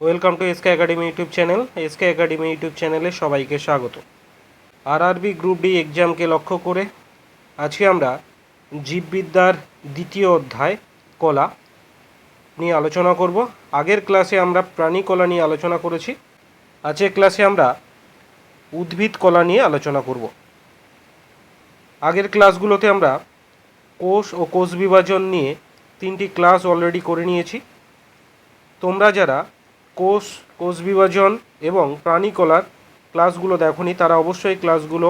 Welcome to SK academy YouTube channel SK academy YouTube চ্যানেলে সবাইকে স্বাগত। আরআরবি গ্রুপ ডি এক্সামকে লক্ষ্য করে আজকে আমরা জীববিদ্যার দ্বিতীয় অধ্যায় কলা নিয়ে আলোচনা করব। আগের ক্লাসে আমরা প্রাণী কলা নিয়ে আলোচনা করেছি। আজকের ক্লাসে আমরা উদ্ভিদ কলা নিয়ে আলোচনা করব। আগের ক্লাসগুলোতে আমরা কোষ ও কোষ বিভাজন নিয়ে তিনটি ক্লাস অলরেডি করে নিয়েছি। তোমরা যারা কোষ কোষ বিভাজন এবং প্রাণী কলার ক্লাসগুলো দেখোনি, তারা অবশ্যই ক্লাসগুলো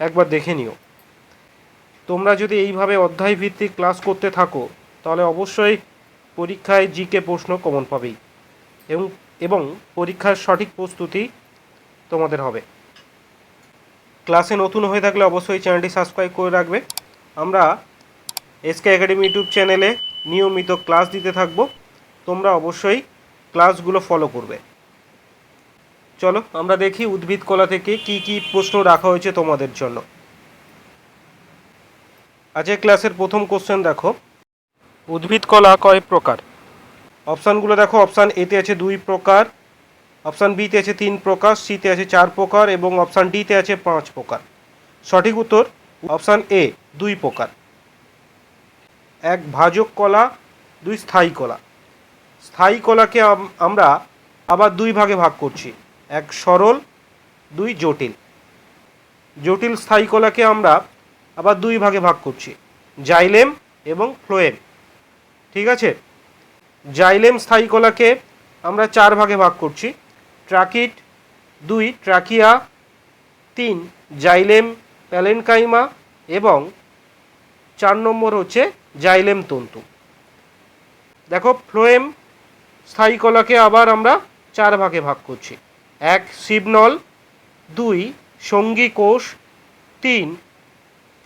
একবার দেখে নিও। তোমরা যদি এইভাবে অধ্যায় ভিত্তিক ক্লাস করতে থাকো, তাহলে অবশ্যই পরীক্ষায় জিকে প্রশ্ন কমন পাবেই এবং এবং পরীক্ষার সঠিক প্রস্তুতি তোমাদের হবে। ক্লাসে নতুন হয়ে থাকলে অবশ্যই চ্যানেলটি সাবস্ক্রাইব করে রাখবে। আমরা এসকে একাডেমি ইউটিউব চ্যানেলে নিয়মিত ক্লাস দিতে থাকব। তোমরা অবশ্যই ক্লাসগুলো ফলো করবে। চলো, আমরা দেখি উদ্ভিদ কলা থেকে কি কি প্রশ্ন রাখা হয়েছে তোমাদের জন্য। আজকের ক্লাসের প্রথম কোশ্চেন দেখো, উদ্ভিদ কলা কয় প্রকার? অপশানগুলো দেখো অপশান এতে আছে দুই প্রকার অপশান বিতে আছে তিন প্রকার সিতে আছে চার প্রকার এবং অপশান ডিতে আছে পাঁচ প্রকার। সঠিক উত্তর অপশান এ দুই প্রকার। এক ভাজক কলা, দুই স্থায়ী কলা। স্থায়ী কলাকে আম- আমরা আবার দুই ভাগে ভাগ করছি। এক সরল, দুই জটিল। জটিল স্থায়ী কলাকে আমরা আবার দুই ভাগে ভাগ করছি, জাইলেম এবং ফ্লোয়েম। ঠিক আছে? জাইলেম স্থায়ী কলাকে আমরা চার ভাগে ভাগ করছি, ট্রাকিট দুই, ট্রাকিয়া তিন, জাইলেম প্যালেনকাইমা এবং চার নম্বর হচ্ছে জাইলেম তন্তু। দেখো, ফ্লোয়েম স্থায়ী কলাকে আবার আমরা চার ভাগে ভাগ করছি। এক, শিবনল, দুই, সঙ্গী কোষ, তিন,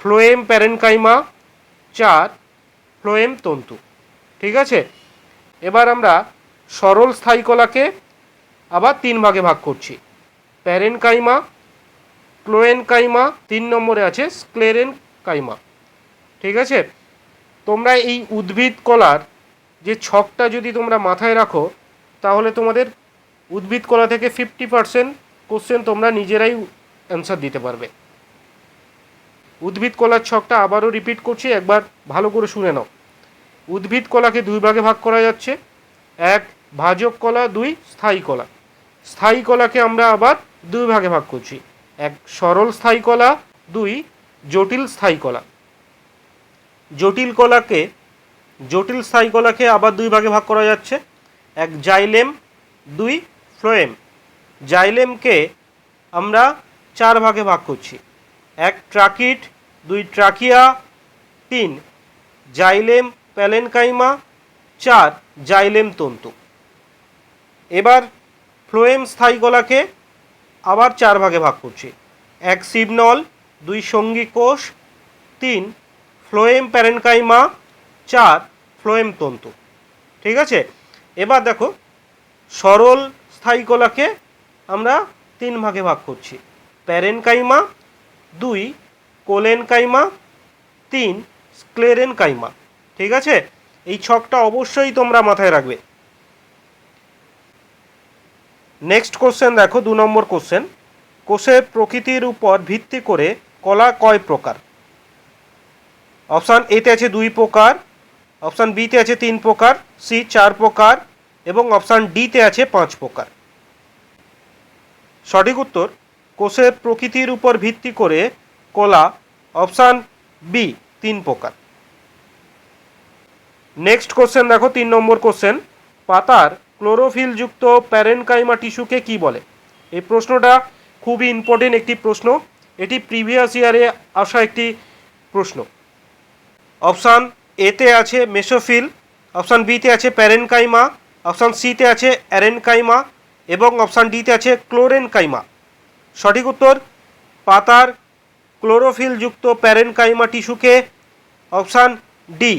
ফ্লোয়েম প্যারেনকাইমা, চার, ফ্লোয়েম তন্তু। ঠিক আছে? এবার আমরা সরল স্থায়ী কলাকে আবার তিন ভাগে ভাগ করছি। প্যারেনকাইমা ক্লোয়েনকাইমা তিন নম্বরে আছে স্ক্লেরেন কাইমা ঠিক আছে? তোমরা এই উদ্ভিদ কলার যে ছকটা যদি তোমরা মাথায় রাখো, তাহলে তোমাদের উদ্ভিদ কলা থেকে ফিফটি পার্সেন্ট কোশ্চেন তোমরা নিজেরাই অ্যান্সার দিতে পারবে। উদ্ভিদ কলার ছকটা আবারও রিপিট করছি, একবার ভালো করে শুনে নাও। উদ্ভিদ কলাকে দুই ভাগে ভাগ করা যাচ্ছে, এক ভাজক কলা, দুই স্থায়ী কলা। স্থায়ী কলাকে আমরা আবার দুই ভাগে ভাগ করছি, এক সরল স্থায়ী কলা, দুই জটিল স্থায়ী কলা। জটিল কলাকে জটিল স্থায়ী কলাকে আবার দুই ভাগে ভাগ করা যাচ্ছে। এক জাইলেম, দুই ফ্লোয়েম। জাইলেমকে আমরা চার ভাগে ভাগ করছি। এক ট্রাকিট, দুই ট্রাকিয়া, তিন জাইলেম প্যালেনকাইমা, চার জাইলেম তন্তু। এবার ফ্লোয়েম স্থায়ী কলাকে আবার চার ভাগে ভাগ করছি। এক সিবনল, দুই সঙ্গী কোষ, তিন ফ্লোয়েম প্যারেনকাইমা চার ফ্লোয়েম তন্তু ঠিক আছে? এবার দেখো, সরল স্থায়ী কলাকে আমরা তিন ভাগে ভাগ করছি। প্যারেনকাইমা, দুই কোলেনকাইমা, তিন স্ক্লেরেনকাইমা। ঠিক আছে? এই ছকটা অবশ্যই তোমরা মাথায় রাখবে। নেক্সট কোশ্চেন দেখো, দু নম্বর কোশ্চেন। কোষের প্রকৃতির উপর ভিত্তি করে কলা কয় প্রকার? অপশান এতে আছে দুই প্রকার। অপশান বিতে আছে তিন প্রকার সি চার প্রকার এবং অপশান ডিতে আছে পাঁচ প্রকার। সঠিক উত্তর, কোষের প্রকৃতির উপর ভিত্তি করে কলা, অপশান বি তিন প্রকার। নেক্সট কোশ্চেন দেখো, তিন নম্বর কোশ্চেন পাতার ক্লোরোফিলযুক্ত প্যারেনকাইমা টিস্যুকে কি বলে? এই প্রশ্নটা খুবই ইম্পর্টেন্ট একটি প্রশ্ন, এটি প্রিভিয়াস ইয়ারে আসা একটি প্রশ্ন। অপশান এতে আছে মেসোফিল, অপশান বিতে আছে প্যারেনকাইমা, অপশান সিতে আছে অ্যারেনকাইমা এবং অপশান ডিতে আছে ক্লোরেনকাইমা। সঠিক উত্তর, পাতার ক্লোরোফিলযুক্ত প্যারেনকাইমা টিস্যুকে অপশান ডি,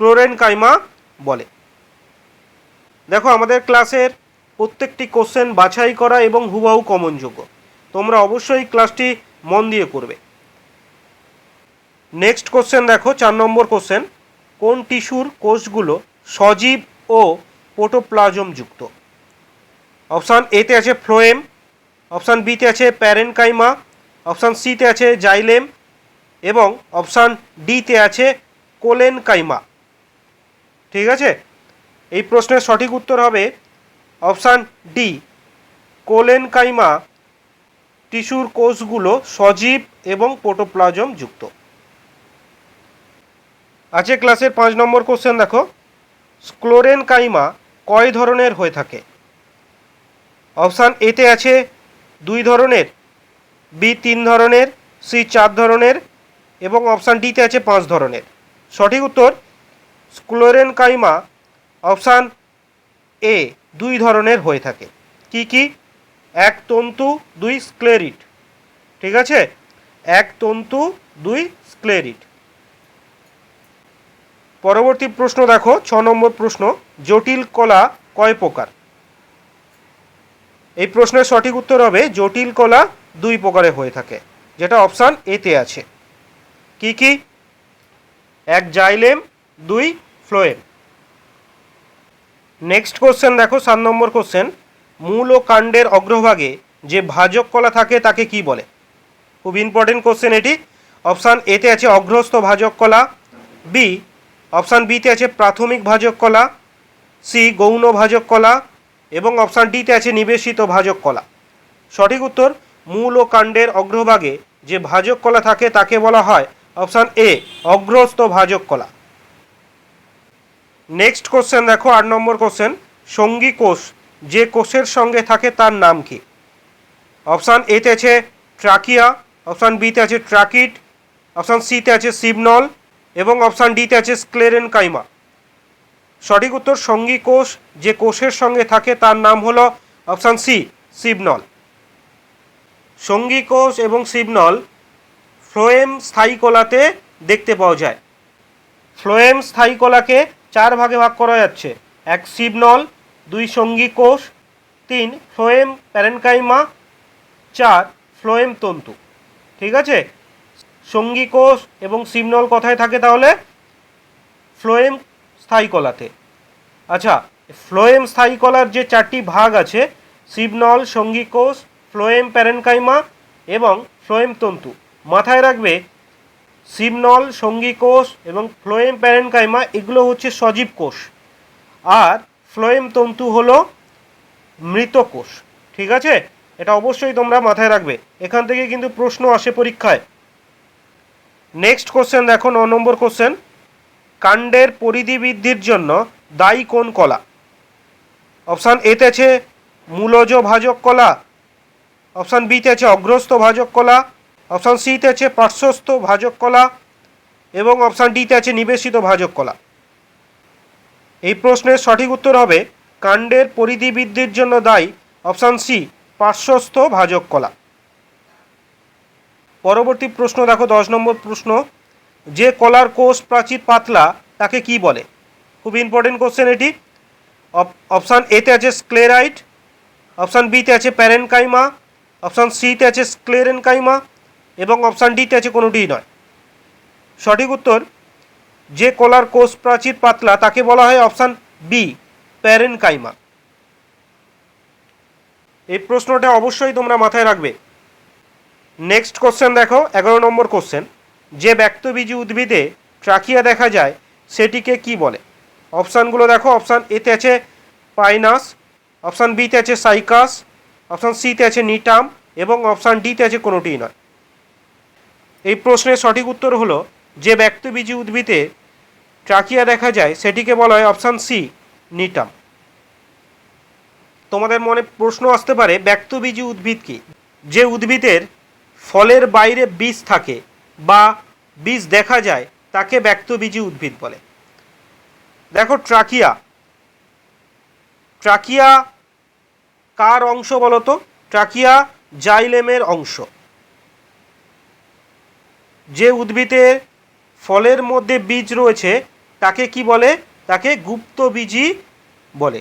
ক্লোরেনকাইমা বলে। দেখো, আমাদের ক্লাসের প্রত্যেকটি কোশ্চেন বাছাই করা এবং হুবাহু কমনযোগ্য। তোমরা অবশ্যই ক্লাসটি মন দিয়ে করবে। নেক্সট কোশ্চেন দেখো, চার নম্বর কোশ্চেন। কোন টিস্যুর কোষগুলো সজীব ও প্রোটোপ্লাজম যুক্ত? অপশান এতে আছে ফ্লোয়েম অপশান বিতে আছে প্যারেনকাইমা, অপশান সিতে আছে জাইলেম এবং অপশান ডিতে আছে কোলেনকাইমা। ঠিক আছে? এই প্রশ্নের সঠিক উত্তর হবে অপশান ডি কোলেনকাইমা টিস্যুর কোষগুলো সজীব এবং প্রোটোপ্লাজম যুক্ত। আছে ক্লাসের পাঁচ নম্বর কোশ্চেন দেখো। স্ক্লোরেনকাইমা কয় ধরনের হয়ে থাকে? অপশান এতে আছে দুই ধরনের বি তিন ধরনের সি চার ধরনের এবং অপশান ডিতে আছে পাঁচ ধরনের। সঠিক উত্তর স্ক্লোরেনকাইমা অপশান এ দুই ধরনের হয়ে থাকে। কি কি? এক তন্তু, দুই স্ক্লেরিট ঠিক আছে? এক তন্তু, দুই স্ক্লেরিট পরবর্তী প্রশ্ন দেখো, ছ নম্বর প্রশ্ন, জটিল কলা কয় প্রকার? এই প্রশ্নের সঠিক উত্তর হবে, জটিল কলা দুই প্রকারে হয়ে থাকে। যেটা অপশান এতে আছে। কি কি? এক জাইলেম, দুই ফ্লোয়েম। নেক্সট কোশ্চেন দেখো, সাত নম্বর কোশ্চেন। মূল ও কাণ্ডের অগ্রভাগে যে ভাজক কলা থাকে, তাকে কি বলে? খুব ইম্পর্টেন্ট কোশ্চেন এটি। অপশান এতে আছে, অগ্রস্থ ভাজক কলা। বি অপশান বিতে আছে প্রাথমিক ভাজক কলা, সি গৌণ ভাজক কলা, এবং অপশান ডিতে আছে নিবেশিত ভাজক কলা। সঠিক উত্তর, মূল ও কাণ্ডের অগ্রভাগে যে ভাজক কলা থাকে তাকে বলা হয় অপশান এ, অগ্রস্থ ভাজক কলা। নেক্সট কোশ্চেন দেখো, আট নম্বর কোশ্চেন, সঙ্গী কোষ, যে কোষের সঙ্গে থাকে তার নাম কি? অপশান এতে আছে ট্রাকিয়া, অপশান বিতে আছে ট্রাকিট, অপশান সিতে আছে সিবনল এবং অপশান ডিতে আছে স্ক্লেরেন কাইমা। সঠিক উত্তর সঙ্গী কোষ, যে কোষের সঙ্গে থাকে তার নাম হল অপশান সি, সিবনল। সঙ্গী কোষ এবং সিবনল ফ্লোয়েম স্থায়ী কলাতে দেখতে পাওয়া যায়। ফ্লোয়েম স্থায়ী কলাকে চার ভাগে ভাগ করা যাচ্ছে। এক সিবনল, দুই সঙ্গী কোষ, তিন ফ্লোয়েম প্যারেনকাইমা, চার ফ্লোয়েম তন্তু। ঠিক আছে? সঙ্গী কোষ এবং সিমনল কথায় থাকে তাহলে? ফ্লোয়েম স্থায়ী কলাতে। আচ্ছা ফ্লোয়েম স্থায়ী কলার যে চারটি ভাগ আছে সিবনল সঙ্গী কোষ, ফ্লোয়েম প্যারেনকাইমা এবং ফ্লোয়েম তন্তু। মাথায় রাখবে, সিমনল, সঙ্গী কোষ এবং ফ্লোয়েম প্যারেনকাইমা এগুলো হচ্ছে সজীব কোষ। আর ফ্লোয়েম তন্তু হলো মৃত কোষ। ঠিক আছে? এটা অবশ্যই তোমরা মাথায় রাখবে। এখান থেকে কিন্তু প্রশ্ন আসে পরীক্ষায়। নেক্সট কোশ্চেন দেখো ন নম্বর কোশ্চেন কাণ্ডের পরিধি বৃদ্ধির জন্য দায়ী কোন কলা? অপশান এতে আছে মূলজ ভাজক কলা। অপশান বিতে আছে অগ্রস্থ ভাজক কলা। অপশান সিতে আছে পার্শ্বস্থ ভাজক কলা। এবং অপশান ডিতে আছে নিবেশিত ভাজক কলা। এই প্রশ্নের সঠিক উত্তর হবে, কাণ্ডের পরিধি বৃদ্ধির জন্য দায়ী অপশান সি পার্শ্বস্থ ভাজক কলা। পরবর্তী প্রশ্ন, দেখো দশ নম্বর প্রশ্ন। যে কলার কোষ প্রাচীর পাতলা, তাকে কি বলে? খুব ইম্পর্টেন্ট কোশ্চেন এটি। অপশান এতে আছে স্ক্লেরাইট অপশান বিতে আছে প্যারেনকাইমা অপশান সিতে আছে স্ক্লেরেনকাইমা এবং অপশান ডিতে আছে কোনোটিই নয়। সঠিক উত্তর, যে কলার কোষ প্রাচীর পাতলা, তাকে বলা হয় অপশান বি প্যারেনকাইমা এই প্রশ্নটা অবশ্যই তোমরা মাথায় রাখবে। নেক্সট কোশ্চেন দেখো, এগারো নম্বর কোশ্চেন যে ব্যক্তবীজী উদ্ভিদে ট্রাকিয়া দেখা যায়, সেটিকে কি বলে? অপশানগুলো দেখো, অপশান এতে আছে পাইনাস, অপশান বিতে আছে সাইকাস, অপশান সিতে আছে নিটাম, এবং অপশান ডিতে আছে কোনোটিই নয়। এই প্রশ্নের সঠিক উত্তর হলো, যে ব্যক্তবীজী উদ্ভিদে ট্রাকিয়া দেখা যায়, সেটিকে বলা হয় অপশান সি, নিটাম। তোমাদের মনে প্রশ্ন আসতে পারে, ব্যক্তবীজী উদ্ভিদ কি? যে উদ্ভিদের ফলের বাইরে বীজ থাকে বা বীজ দেখা যায়, তাকে ব্যক্তবীজী উদ্ভিদ বলে। দেখো ট্রাকিয়া। ট্রাকিয়া কার অংশ বলতো ট্রাকিয়া জাইলেমের অংশ। যে উদ্ভিদের ফলের মধ্যে বীজ রয়েছে, তাকে কি বলে? তাকে গুপ্তবীজী বলে।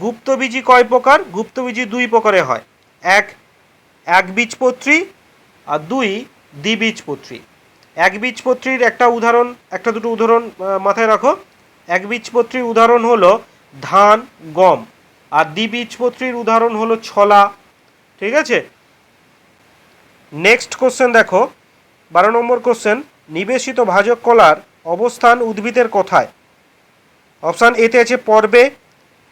গুপ্তবীজী কয় প্রকার? গুপ্তবীজী দুই প্রকারে হয়। এক, একবীজপত্রী আর দুই দ্বিবীজপত্রী। একবীজপত্রীর একটা উদাহরণ, একটা দুটো উদাহরণ মাথায় রাখো। একবীজপত্রীর উদাহরণ হলো ধান, গম। আর দ্বিবীজপত্রীর উদাহরণ হলো ছলা। ঠিক আছে? নেক্সট কোশ্চেন দেখো। বারো নম্বর কোশ্চেন নিবেশিত ভাজক কলার অবস্থান উদ্ভিদের কোথায়? অপশান এতে আছে পর্বে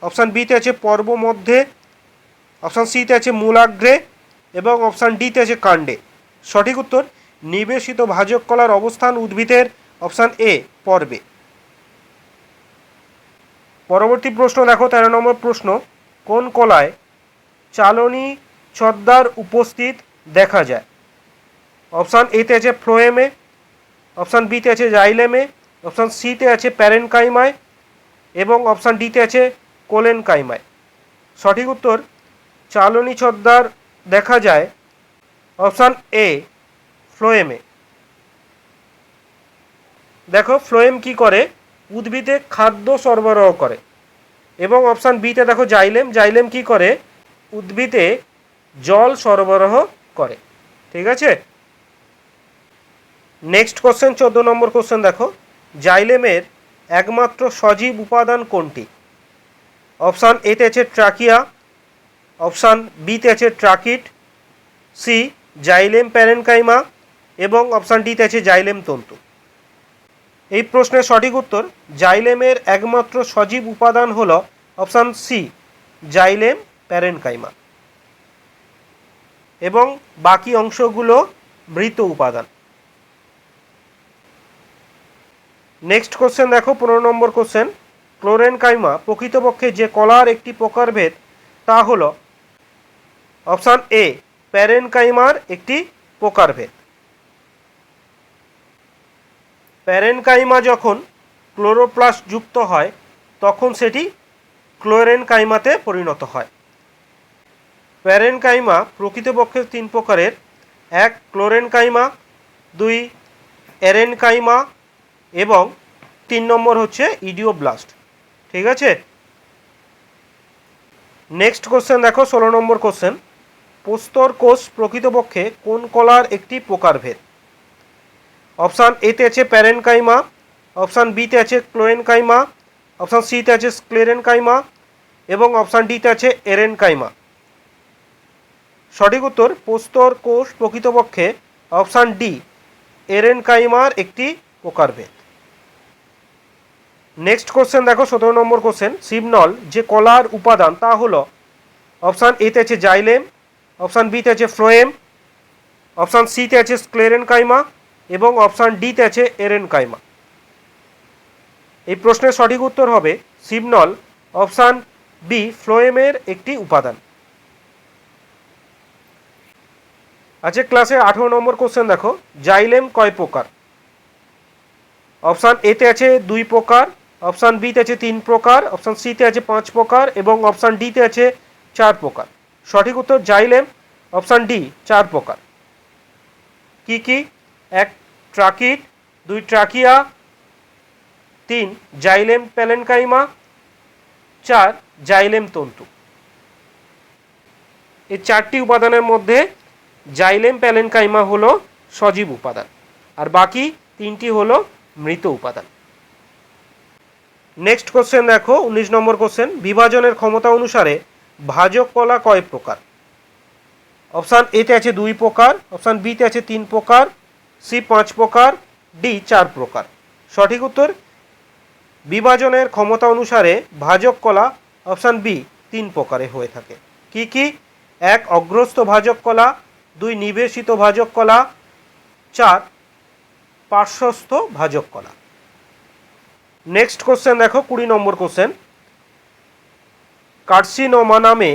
অপশান বিতে আছে পর্ব মধ্যে অপশান সিতে আছে মূলাগ্রে, এবং অপশান ডিতে আছে কাণ্ডে। সঠিক উত্তর, নিবেশিত ভাজক কলার অবস্থান উদ্ভিদের অপশান এ, পর্বে। পরবর্তী প্রশ্ন, দেখো, তেরো নম্বর প্রশ্ন, কোন কলায় চালনী ছদ্মার উপস্থিত দেখা যায়? অপশান এতে আছে ফ্লোয়েমে, অপশান বিতে আছে জাইলেমে, অপশান সিতে আছে প্যারেনকাইমায় এবং অপশান ডিতে আছে কোলেনকাইমায়। সঠিক উত্তর, চালনী ছদ্মার দেখা যায় অপশান এ ফ্লোয়েমে দেখো ফ্লোয়েম কি করে? উদ্ভিদে খাদ্য সরবরাহ করে। এবং অপশান বিতে দেখো জাইলেম। জাইলেম কি করে? উদ্ভিদে জল সরবরাহ করে। ঠিক আছে? নেক্সট কোশ্চেন, চোদ্দ নম্বর কোশ্চেন দেখো। জাইলেমের একমাত্র সজীব উপাদান কোনটি? অপশান এতে আছে ট্রাকিয়া। অপশান বিতে আছে ট্রাকিট সি জাইলেম প্যারেনকাইমা এবং অপশান ডিতে আছে জাইলেম তন্তু। এই প্রশ্নের সঠিক উত্তর, জাইলেমের একমাত্র সজীব উপাদান হল অপশান সি, জাইলেম প্যারেনকাইমা। এবং বাকি অংশগুলো মৃত উপাদান। নেক্সট কোশ্চেন দেখো, পনেরো নম্বর কোশ্চেন। ক্লোরেনকাইমা প্রকৃতপক্ষে যে কলার একটি প্রকারভেদ, তা হল অপশান এ প্যারেনকাইমার একটি প্রকারভেদ। প্যারেনকাইমা যখন ক্লোরোপ্লাস্ট যুক্ত হয়, তখন সেটি ক্লোরেনকাইমাতে পরিণত হয়। প্যারেনকাইমা প্রকৃতপক্ষে তিন প্রকারের, এক ক্লোরেনকাইমা, দুই এরেনকাইমা এবং তিন নম্বর হচ্ছে ইডিওব্লাস্ট। ঠিক আছে? নেক্সট কোশ্চেন দেখো, ষোলো নম্বর কোশ্চেন প্রস্তর কোষ প্রকৃতপক্ষে কোন কলার একটি প্রকারভেদ? অপশান এতে আছে প্যারেনকাইমা, অপশান বিতে আছে ক্লোয়েনকাইমা অপশান সিতে আছে স্ক্লেরেনকাইমা এবং অপশান ডিতে আছে এরেনকাইমা। সঠিক উত্তর প্রস্তর কোষ প্রকৃতপক্ষে অপশান ডি, এরেনকাইমার একটি প্রকারভেদ। নেক্সট কোশ্চেন দেখো, সতেরো নম্বর কোশ্চেন সিমনল যে কলার উপাদান তা হলো, অপশান এতে আছে জাইলেম অপশান বিতে আছে ফ্লোয়েম অপশান সিতে আছে স্ক্লেরেনকাইমা এবং অপশান ডিতে আছে এরেনকাইমা। এই প্রশ্নের সঠিক উত্তর হবে সিমনল অপশান বি ফ্লোয়েমের একটি উপাদান। আচ্ছা ক্লাসে আঠেরো নম্বর কোশ্চেন দেখো, জাইলেম কয় প্রকার? অপশান এতে আছে দুই প্রকার, অপশান বিতে আছে তিন প্রকার, অপশান সিতে আছে পাঁচ প্রকার এবং অপশান ডিতে আছে চার প্রকার। সঠিক উত্তর জাইলেম অপশান ডি, চার প্রকার। কি কি? এক ট্রাকিট দুই, ট্রাকিয়া, তিন, জাইলেম প্যালেনকাইমা চার, জাইলেম তন্তু। এই চারটি উপাদানের মধ্যে জাইলেম প্যালেনকাইমা হলো সজীব উপাদান আর বাকি তিনটি হলো মৃত উপাদান। নেক্সট কোশ্চেন দেখো, উনিশ নম্বর কোশ্চেন, বিভাজনের ক্ষমতা অনুসারে ভাজক কলা কয় প্রকার? অপশান এতে আছে দুই প্রকার, অপশান বিতে আছে তিন প্রকার, সি পাঁচ প্রকার, ডি চার প্রকার। সঠিক উত্তর? বিভাজনের ক্ষমতা অনুসারে ভাজক কলা অপশান বি তিন প্রকারে হয়ে থাকে। কি কি? এক অগ্রস্ত ভাজক কলা দুই, নিবেশিত ভাজক কলা চার, পার্শ্বস্থ ভাজক কলা নেক্সট কোশ্চেন দেখো, কুড়ি নম্বর কোশ্চেন। কার্সিনোমা নামে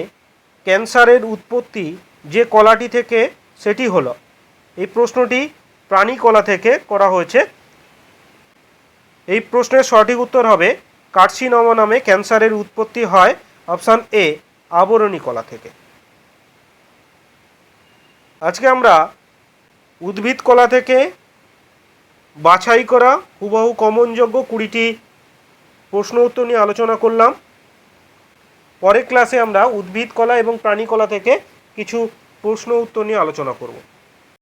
ক্যান্সারের উৎপত্তি যে কলাটি থেকে সেটি হলো। এই প্রশ্নটি প্রাণী কলা থেকে করা হয়েছে। এই প্রশ্নের সঠিক উত্তর হবে, কার্সিনোমা নামে ক্যান্সারের উৎপত্তি হয় অপশান এ, আবরণী কলা থেকে। আজকে আমরা উদ্ভিদ কলা থেকে বাছাই করা হুবহু কমনযোগ্য কুড়িটি প্রশ্ন উত্তর নিয়ে আলোচনা করলাম। পরের ক্লাসে আমরা উদ্ভিদ কলা এবং প্রাণী কলা থেকে কিছু প্রশ্ন উত্তর নিয়ে আলোচনা করব।